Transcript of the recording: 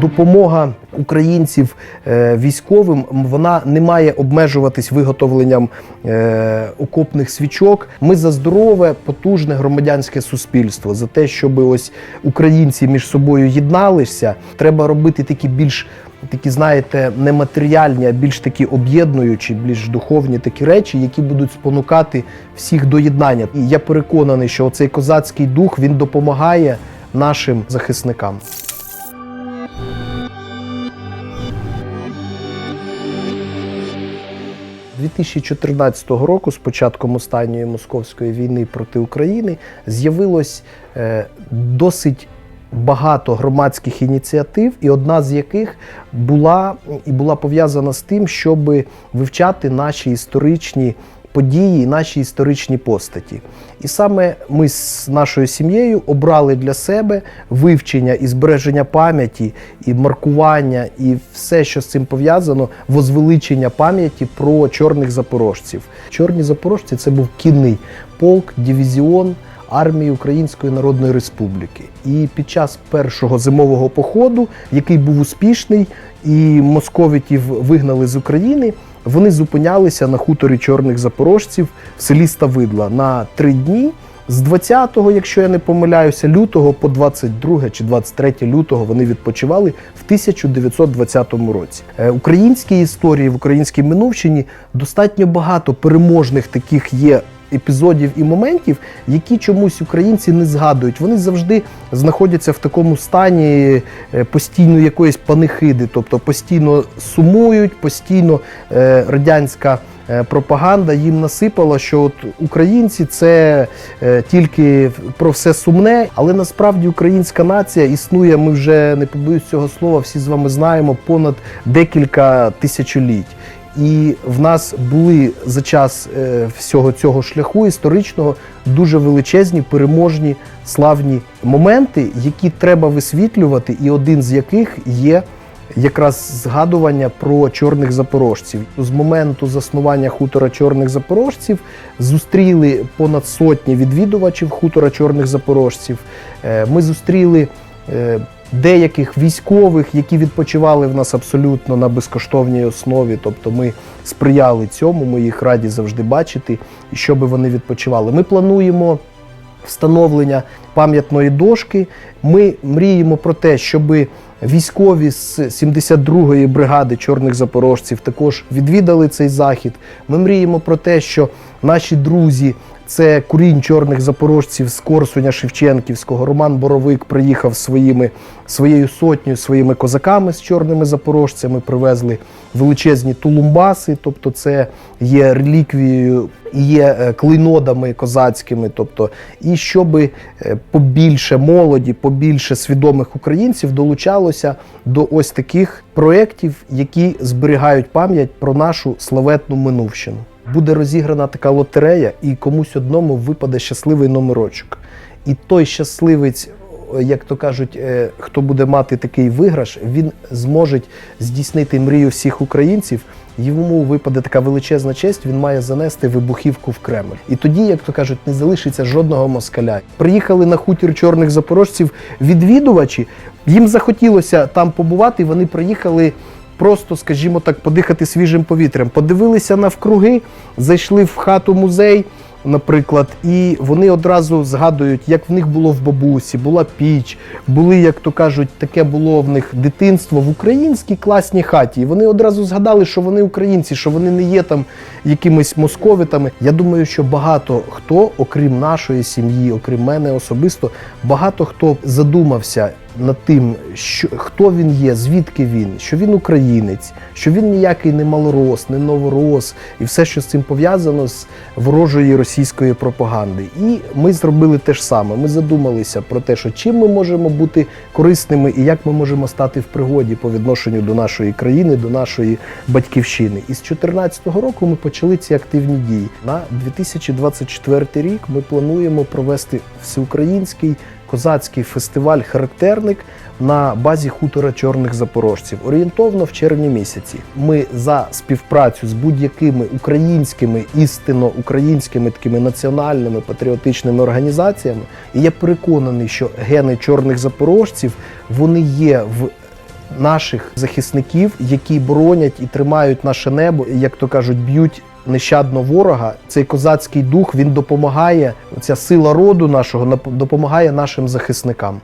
допомога українців е, військовим вона не має обмежуватись виготовленням е, окопних свічок. Ми за здорове, потужне громадянське суспільство, за те, щоб ось українці між собою єдналися. Треба робити такі більш такі, знаєте, не матеріальні, а більш такі об'єднуючі, більш духовні такі речі, які будуть спонукати всіх до єднання. І я переконаний, що цей козацький дух він допомагає нашим захисникам. 2014 року, з початком останньої московської війни проти України, з'явилось е, досить багато громадських ініціатив, і одна з яких була і була пов'язана з тим, щоб вивчати наші історичні події, наші історичні постаті. І саме ми з нашою сім'єю обрали для себе вивчення і збереження пам'яті, і маркування, і все, що з цим пов'язано, возвеличення пам'яті про чорних запорожців. Чорні запорожці це був кінний полк, дивізіон. Армії Української Народної Республіки. І під час першого зимового походу, який був успішний, і московитів вигнали з України, вони зупинялися на хуторі чорних запорожців в селі Ставидла на три дні. З 20-го, якщо я не помиляюся, лютого по 22 чи 23 лютого вони відпочивали в 1920 році. Е, Українській історії в українській минувщині достатньо багато переможних таких є епізодів і моментів, які чомусь українці не згадують. Вони завжди знаходяться в такому стані е, постійно якоїсь панихиди, тобто постійно сумують, постійно е, радянська. е, Пропаганда їм насипала, що от українці це тільки про все сумне, але насправді українська нація існує. Ми вже не побоюсь цього слова, всі з вами знаємо понад декілька тисячоліть. І в нас були за час е, всього цього шляху історичного дуже величезні, переможні, славні моменти, які треба висвітлювати, і один з яких є якраз згадування про чорних запорожців. З моменту заснування хутора чорних запорожців зустріли понад сотні відвідувачів хутора чорних запорожців. Е, Ми зустріли. Деяких військових, які відпочивали в нас абсолютно на безкоштовній основі, тобто ми сприяли цьому, ми їх раді завжди бачити, і щоб вони відпочивали. Ми плануємо встановлення пам'ятної дошки. Ми мріємо про те, щоб військові з 72-ї бригади чорних запорожців також відвідали цей захід. Ми мріємо про те, що наші друзі. Це курінь чорних запорожців з Корсуня Шевченківського. Роман Боровик приїхав своїми, своєю сотнею, своїми козаками з чорними запорожцями. Привезли величезні тулумбаси, тобто це є реліквією є е, клейнодами козацькими. Тобто, і щоб е, побільше молоді, побільше свідомих українців долучалося до ось таких проєктів, які зберігають пам'ять про нашу славетну минувщину. Буде розіграна така лотерея, і комусь одному випаде щасливий номерочок. І той щасливець, як то кажуть, е, хто буде мати такий виграш, він зможе здійснити мрію всіх українців. Йому випаде така величезна честь, він має занести вибухівку в Кремль. І тоді, як то кажуть, не залишиться жодного москаля. Приїхали на хутір чорних запорожців відвідувачі. Їм захотілося там побувати. Вони приїхали просто, скажімо так, подихати свіжим повітрям. Подивилися навкруги, зайшли в хату музей. Наприклад, і вони одразу згадують, як в них було в бабусі, була піч, були, як то кажуть, таке було в них дитинство в українській класній хаті. І вони одразу згадали, що вони українці, що вони не є там якимись московитами. Я думаю, що багато хто, окрім нашої сім'ї, окрім мене особисто, багато хто задумався над тим, що хто він є, звідки він, що він українець, що він ніякий не малорос, не новорос, і все, що з цим пов'язано з ворожої російської пропаганди. І ми зробили те ж саме. Ми задумалися про те, що чим ми можемо бути корисними і як ми можемо стати в пригоді по відношенню до нашої країни, до нашої батьківщини. І з 2014 року ми почали ці активні дії. На 2024 рік ми плануємо провести всеукраїнський козацький фестиваль Характерник на базі хутора чорних запорожців орієнтовно в червні місяці. Ми за співпрацю з будь-якими українськими істинно українськими такими національними патріотичними організаціями. І я переконаний, що гени чорних запорожців вони є в наших захисників, які боронять і тримають наше небо, і, як то кажуть, б'ють. Нещадно ворога, цей козацький дух він допомагає. Ця сила роду нашого допомагає нашим захисникам.